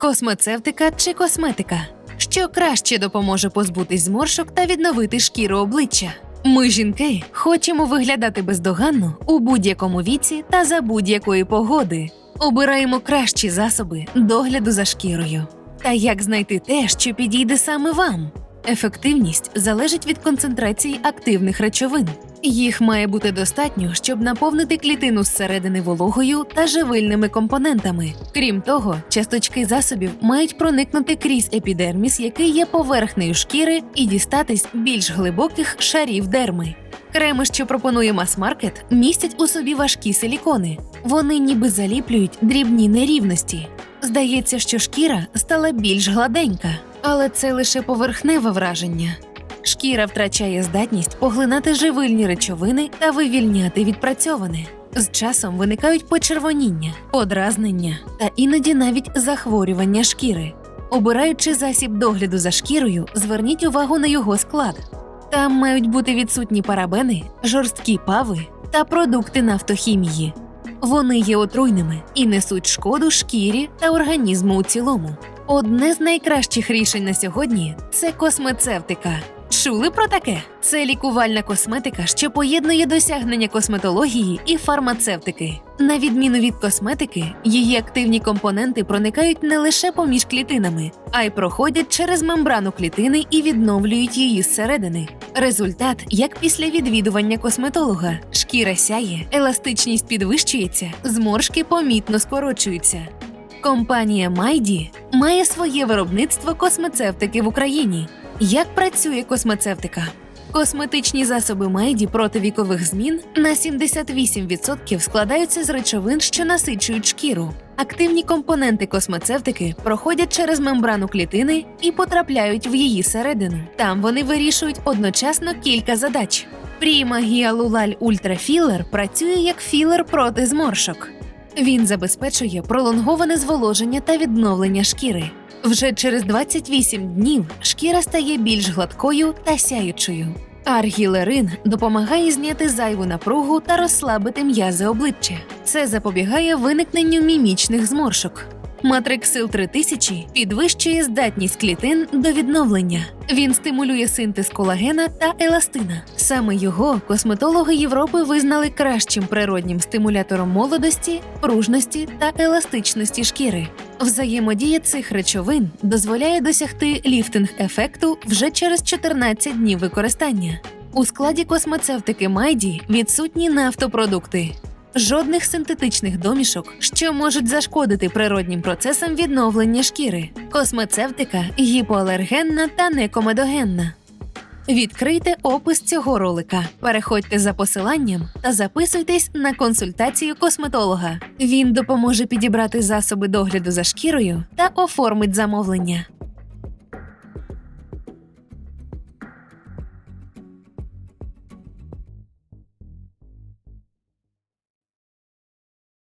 Космецевтика чи косметика, що краще допоможе позбутись зморшок та відновити шкіру обличчя. Ми, жінки, хочемо виглядати бездоганно у будь-якому віці та за будь-якої погоди. Обираємо кращі засоби догляду за шкірою. Та як знайти те, що підійде саме вам? Ефективність залежить від концентрації активних речовин. Їх має бути достатньо, щоб наповнити клітину зсередини вологою та живильними компонентами. Крім того, часточки засобів мають проникнути крізь епідерміс, який є поверхнею шкіри, і дістатись більш глибоких шарів дерми. Креми, що пропонує мас-маркет, містять у собі важкі силікони. Вони ніби заліплюють дрібні нерівності. Здається, що шкіра стала більш гладенька, але це лише поверхневе враження. Шкіра втрачає здатність поглинати живильні речовини та вивільняти відпрацьоване. З часом виникають почервоніння, подразнення та іноді навіть захворювання шкіри. Обираючи засіб догляду за шкірою, зверніть увагу на його склад. Там мають бути відсутні парабени, жорсткі пави та продукти нафтохімії. Вони є отруйними і несуть шкоду шкірі та організму у цілому. Одне з найкращих рішень на сьогодні це космецевтика. Чули про таке? Це лікувальна косметика, що поєднує досягнення косметології і фармацевтики. На відміну від косметики, її активні компоненти проникають не лише поміж клітинами, а й проходять через мембрану клітини і відновлюють її зсередини. Результат як після відвідування косметолога: шкіра сяє, еластичність підвищується, зморшки помітно скорочуються. Компанія Майді має своє виробництво космецевтики в Україні. Як працює космецевтика? Косметичні засоби Майді проти вікових змін на 78% складаються з речовин, що насичують шкіру. Активні компоненти космецевтики проходять через мембрану клітини і потрапляють в її середину. Там вони вирішують одночасно кілька задач. Пріма Гіалулаль Ультрафілер працює як філер проти зморшок. Він забезпечує пролонговане зволоження та відновлення шкіри. Вже через 28 днів шкіра стає більш гладкою та сяючою. Аргілерин допомагає зняти зайву напругу та розслабити м'язи обличчя. Це запобігає виникненню мімічних зморшок. Матриксил 3000 підвищує здатність клітин до відновлення. Він стимулює синтез колагена та еластина. Саме його косметологи Європи визнали кращим природнім стимулятором молодості, пружності та еластичності шкіри. Взаємодія цих речовин дозволяє досягти ліфтинг-ефекту вже через 14 днів використання. У складі космецевтики Майді відсутні нафтопродукти. Жодних синтетичних домішок, що можуть зашкодити природнім процесам відновлення шкіри. Космецевтика гіпоалергенна та некомедогенна. Відкрийте опис цього ролика, переходьте за посиланням та записуйтесь на консультацію косметолога. Він допоможе підібрати засоби догляду за шкірою та оформить замовлення.